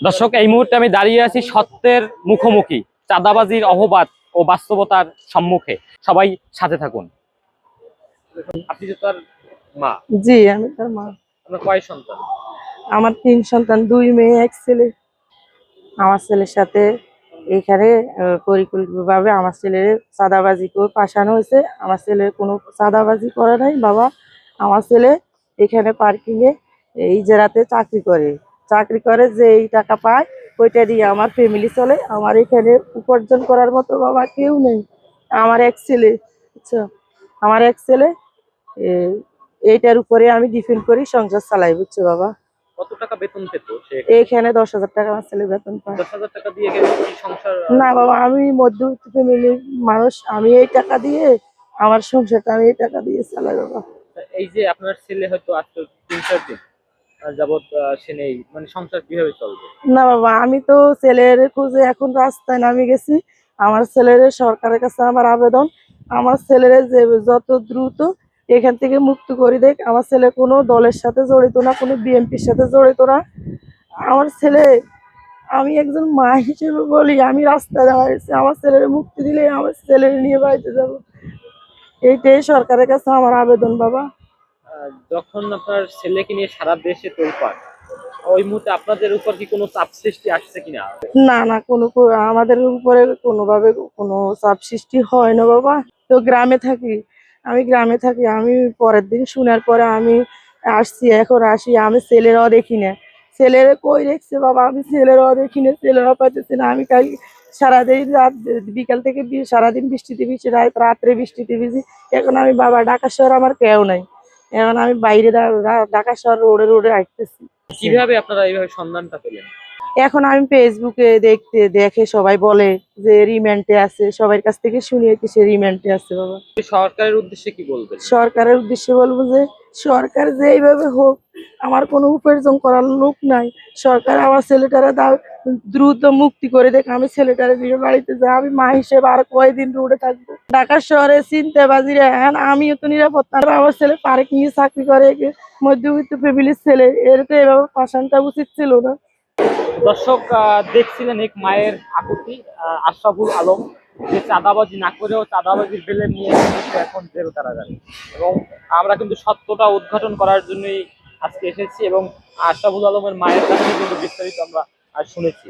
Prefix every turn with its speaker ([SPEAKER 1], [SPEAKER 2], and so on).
[SPEAKER 1] দর্শক এই মুহূর্তে আমি দাঁড়িয়ে আছি সত্যের মুখোমুখি চাঁদাবাজির অপবাদ ও বাস্তবতার সম্মুখে। সবাই সাথে থাকুন। আপনি তো তার মা?
[SPEAKER 2] জি আমি তার মা।
[SPEAKER 1] আপনার কয় সন্তান?
[SPEAKER 2] আমার তিন সন্তান দুই মেয়ে এক ছেলে। আমার ছেলের সাথে এখানে পরিকল্পিতভাবে আমার ছেলের সাদাবাজি করে পাঠানো হয়েছে। আমার ছেলের কোনো সাদাবাজি করে নাই। বাবা আমার ছেলে এখানে পার্কিং এ এই জেলাতে চাকরি করে। চাকরি করে যে এই টাকা পায় ওইটা দিয়ে আমার ফ্যামিলি চলে। আমার এখানে উপার্জন করার মতো বাবা কেউ নেই। আমার এক ছেলে আমার এক ছেলে এইটার উপরে আমি ডিপেন্ড করি সংসার চালাই বুঝছ বাবা?
[SPEAKER 1] কত টাকা বেতন পেত
[SPEAKER 2] এইখানে দশ হাজার টাকা আমার ছেলে বেতন পায়।
[SPEAKER 1] দশ হাজার টাকা দিয়ে সংসার
[SPEAKER 2] না বাবা আমি মধ্যবিত্ত ফ্যামিলির মানুষ আমি এই টাকা দিয়ে আমার সংসারটা আমি এই টাকা দিয়ে চালাই বাবা।
[SPEAKER 1] এই যে আপনার ছেলে হয়তো আজকে তিন চার দিন। মানে
[SPEAKER 2] না বাবা, আমি তো ছেলের এখন রাস্তায় গেছি। আমার ছেলের সরকারের কাছে আমার আবেদন। আমার ছেলের যে যত দ্রুত এখান থেকে মুক্ত করে দেখ, আমার ছেলে কোনো দলের সাথে জড়িত না, কোনো বিএনপির সাথে জড়িত না। আমার ছেলে, আমি একজন মা হিসেবে বলি, আমি রাস্তায় দাঁড়িয়েছি আমার ছেলের মুক্তি দিলে আমার ছেলের নিয়ে বাড়িতে যাব। এইটাই সরকারের কাছে আমার আবেদন বাবা।
[SPEAKER 1] যখন আপনার ছেলেকে নিয়ে সারা দেশে তোলপাড় ওই মুহূর্তে আপনাদের উপর কি কোনো চাপ সৃষ্টি আসছে কিনা?
[SPEAKER 2] না না, কোনো আমাদের উপরে কোনোভাবে কোনো চাপ সৃষ্টি হয় না বাবা। তো গ্রামে থাকি, আমি গ্রামে থাকি, আমি পরের দিন শোনার পরে আমি আসছি, এখন আসি, আমি ছেলেরাও দেখি না। ছেলেরা কই রেখছে বাবা? আমি ছেলেরাও দেখি না, ছেলেরাও পাইতেছি না। আমি কাল সারাদিন রাত, বিকাল থেকে সারাদিন বৃষ্টিতে ভিজছি রাত রাত্রে বৃষ্টিতে ভিজি, এখন আমি বাবা, ঢাকা শহর আমার কেউ নাই। এখন আমি বাইরে ঢাকা শহর রোডে রোডে আসতেছি।
[SPEAKER 1] কীভাবে আপনারা এইভাবে সন্ধানটা পেলেন?
[SPEAKER 2] এখন আমি ফেসবুকে দেখতে দেখে সবাই বলে যে রিমান্ডে আছে। সবার কাছ থেকে শুনিয়ে কি সে রিমান্ডে আছে বাবা।
[SPEAKER 1] সরকারের উদ্দেশ্যে কি বলবেন?
[SPEAKER 2] সরকারের উদ্দেশ্যে বলব যে সরকার যে এইভাবে হোক আমার কোনো উপার্জন করার লোক নাই। সরকার আমার ছেলেটারে দাও, দ্রুত মুক্তি করে দেখ আমি ছেলেটারে নিয়ে বাড়িতে যাই। আমি মা হিসেবে আর কয়দিন রোডে থাকব? ঢাকা শহরে চিন্তাবাজিরে এখন আমিও তো নিরাপত্তা। আমার ছেলে পার্কিং এ চাকরি করে মধ্যবিত্ত ফ্যামিলির ছেলে, এর তো এভাবে পাশানটা উচিত ছিল না।
[SPEAKER 1] দর্শক দেখছিলেন এক মায়ের আকুতি আশরাফুল আলম, যে চাঁদাবাজি না করেও চাঁদাবাজির বেলে নিয়ে এখন জেল কারাগারে এবং আমরা কিন্তু সত্যটা উদ্ঘাটন করার জন্যই আজকে এসেছি এবং আশরাফুল আলমের মায়ের কাছে কিন্তু বিস্তারিত আমরা শুনেছি।